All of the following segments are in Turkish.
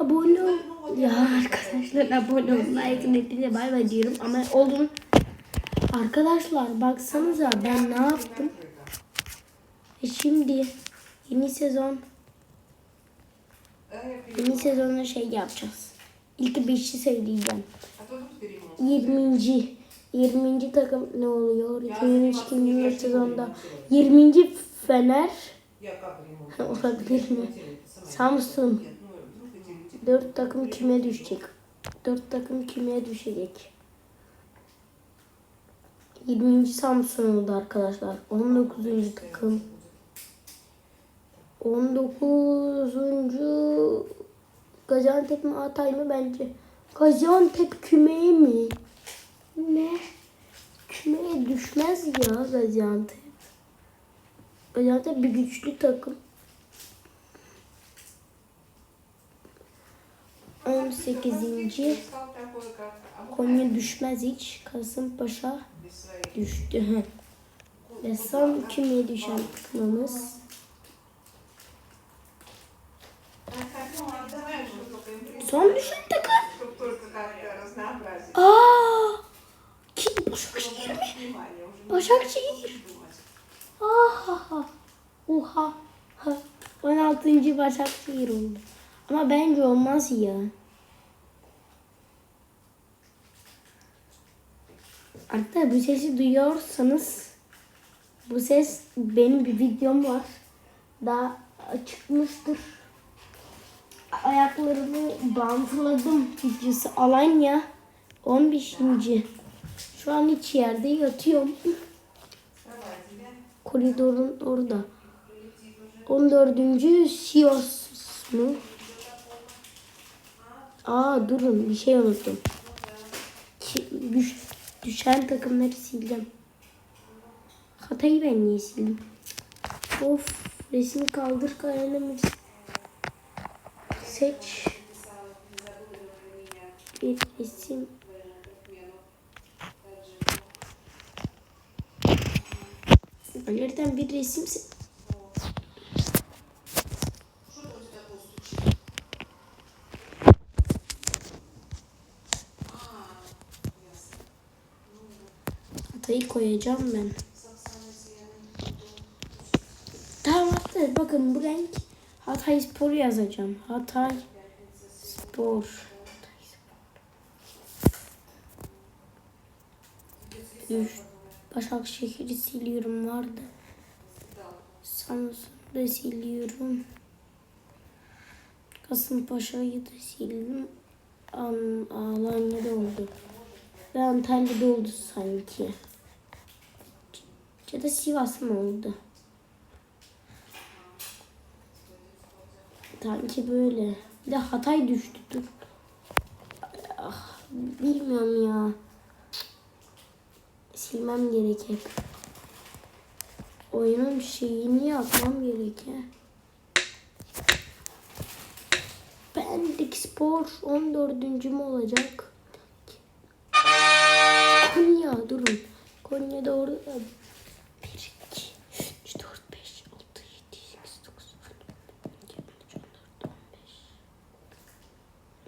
abone ol. Ya arkadaşlar abone ol. Like netle bay bay diyorum ama oldum. Arkadaşlar baksanıza ben ne yaptım. E şimdi yeni sezon yeni sezonda şey yapacağız. İlk 5'i söyleyeceğim. 20. 20. takım ne oluyor? 20. 20. sezonda 20. Fener olabilir mi? Samsun. 4 takım kime düşecek? 4 takım kime düşecek? 20. Samsun oldu arkadaşlar. 19. takım. 19. Gaziantep mi Hatay mı bence? Gaziantep kümeye mi? Ne? Kümeye düşmez ya Gaziantep. Gaziantep bir güçlü takım. 18. Konya düşmez hiç. Kasımpaşa düştü. Ve son kümeye düşen takımımız Son düşen takım. Aa! Kim? Başakşehir mi? Başakşehir. Aha. Oha. Ha. 16. Başakşehir oldu. Ama bence olmaz ya. Arkadaşlar bu sesi duyuyorsanız bu ses benim bir videom var. Daha çıkmıştır. Ayaklarımı bantladım videosu Alanya 15. Şu an hiç yerde yatıyorum. Koridorun orada. 14. Sivas mı? Aa durun bir şey unuttum. Düş, düşen takımları sileceğim. Hatay'ı ben niye sildim? Of resim kaldır kalemi. Seç. Bir resim. Nereden bir resim se- Hatay'ı koyacağım ben. Tamam hatta bakın bu renk Hatay Spor yazacağım. Hatay Spor. Düş. Başakşehir'i siliyorum vardı. Samsun'u siliyorum. Kasımpaşa'yı da sildim. An Alanya'da oldu. Ve Antalya'da oldu sanki. Ya da Sivas mı oldu? Sanki böyle. Bir de Hatay düştü. Dur. Ah, bilmiyorum ya. Silmem gerek hep. Oyunun şeyini yapmam gerek. Pendik Spor 14. mü olacak? Konya durun. Konya doğru. 1, 2, 3, 4, 5, 6, 7, 8, 9, 10, 12, 13, 14, 15.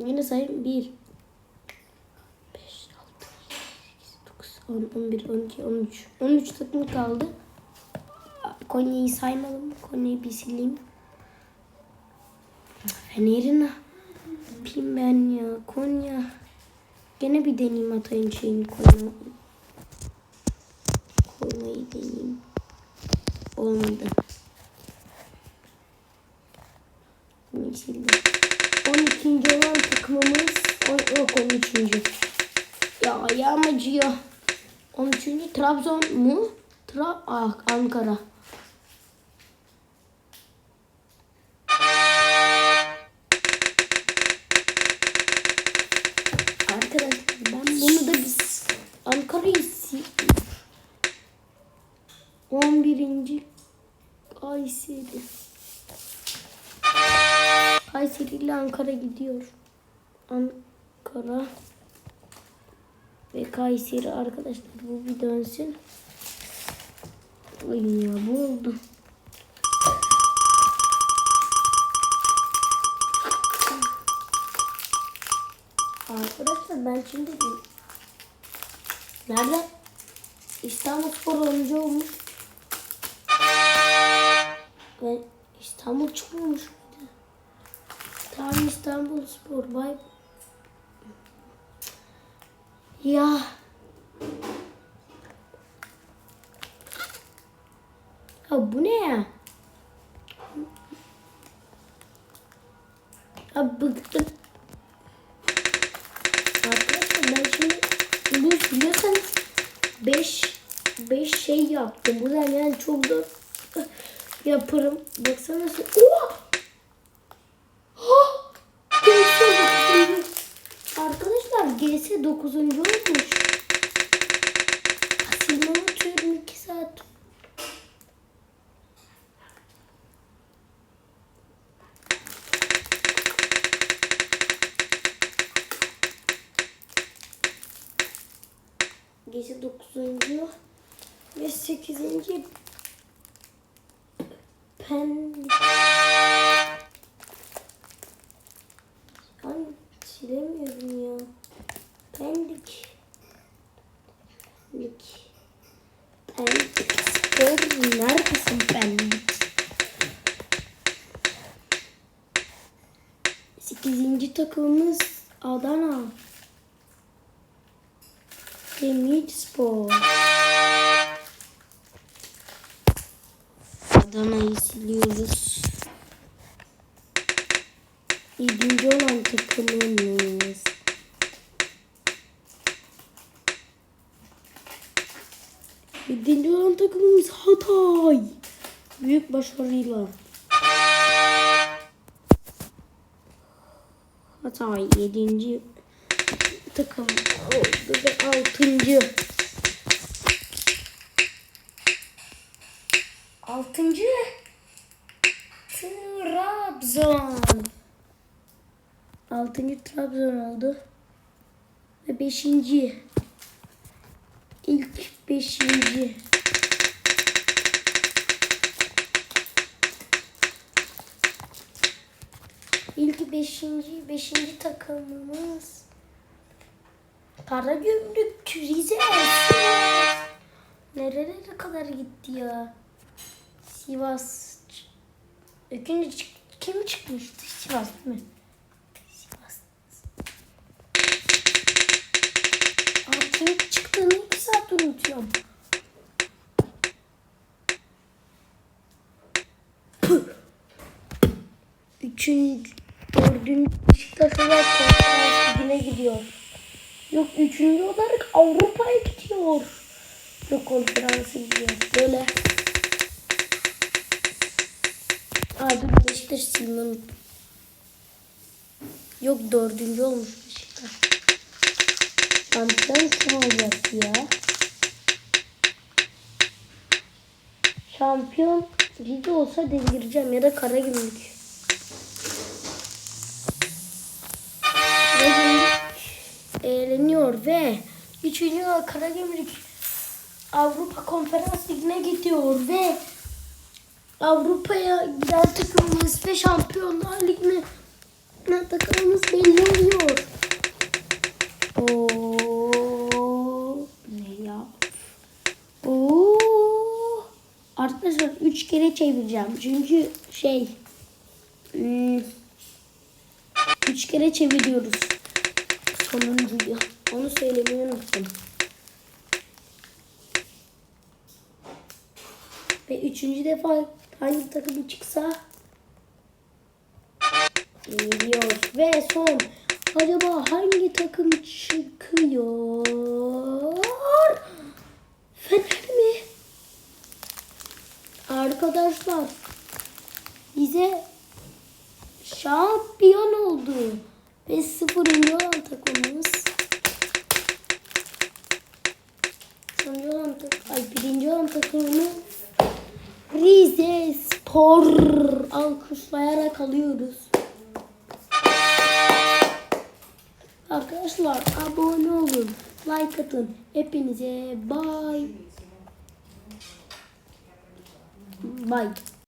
Yine sayayım. 1, 5, 6, 7, 8, 9, 10, 11, 12, 13. 13 takım kaldı. Konya'yı saymadım. Konya'yı bir sileyim. Fener'in ne yapayım ben ya? Konya. Gene bir deneyeyim Hatay'ın şeyini koyma. Koymayı deneyeyim. Olmadı. Bunu sildim. 12. olan takımımız on, yok 13. Ya ayağım acıyor. 13. Trabzon mu? Tra ah, Ankara. Arkadaşlar ben bunu da biz Ankara'yı sil- 11. Kayseri. Kayseri ile Ankara gidiyor. Ankara ve Kayseri arkadaşlar bu bir dönsün. Ay ya bu oldu. Arkadaşlar ben şimdi nerede? İstanbul Spor oyuncu olmuş. Ve İstanbul çıkmamış mıydı? Tamam İstanbul Spor. Vay. Ya. Ya bu ne ya? Ya bıktım. Arkadaşlar ben şimdi bunu biliyorsanız 5 5 şey yaptım. Bu da yani çok da yaparım. Baksana. Oha! GS 9. olmuş. Silmemi unutuyorum 2 saat. Gece 9. ve 8. Pendik. Ay silemiyorum ya. Pendik. Pendik. Pendik. Spor neredesin Pendik? 8. takımımız Adana. Demirspor. Adana'yı siliyoruz. Yedinci olan takımımız. Yedinci olan takımımız Hatay. Büyük başarıyla. Hatay yedinci takım oldu ve altıncı. Altıncı. Trabzon. Altıncı Trabzon oldu. Ve beşinci. İlk beşinci. İlk beşinci, beşinci takımımız Karagümrük Rize Sivas. Nerelere kadar gitti ya? Sivas. Çık kim çıkmıştı? Sivas değil mi? Konferans ligine gidiyor. Yok üçüncü olarak Avrupa'ya gidiyor. Yok konferansı gidiyor. Böyle. Abi Beşiktaş unuttum. Yok dördüncü olmuş Beşiktaş. Şampiyon kim olacak ya? Şampiyon Rize olsa delireceğim ya da Karagümrük. Karagümrük eğleniyor ve 3. Karagümrük Avrupa Konferans Ligi'ne gidiyor ve Avrupa'ya giden takımımız ve Şampiyonlar Ligi'ne takımımız belli oluyor. Oo, ne ya? Oo. Arkadaşlar 3 kere çevireceğim. Çünkü şey 3 kere çeviriyoruz sonuncuyu. Onu söylemeyi unuttum. Ve üçüncü defa hangi takım çıksa geliyor. Ve son acaba hangi takım çıkıyor? Fener mi? Arkadaşlar bize şampiyon oldu. Ve sıfırıncı olan takımımız. Sonuncu olan takım, ay birinci olan takımımız Rize Spor alkışlayarak alıyoruz. Arkadaşlar abone olun, like atın. Hepinize bye. Bye.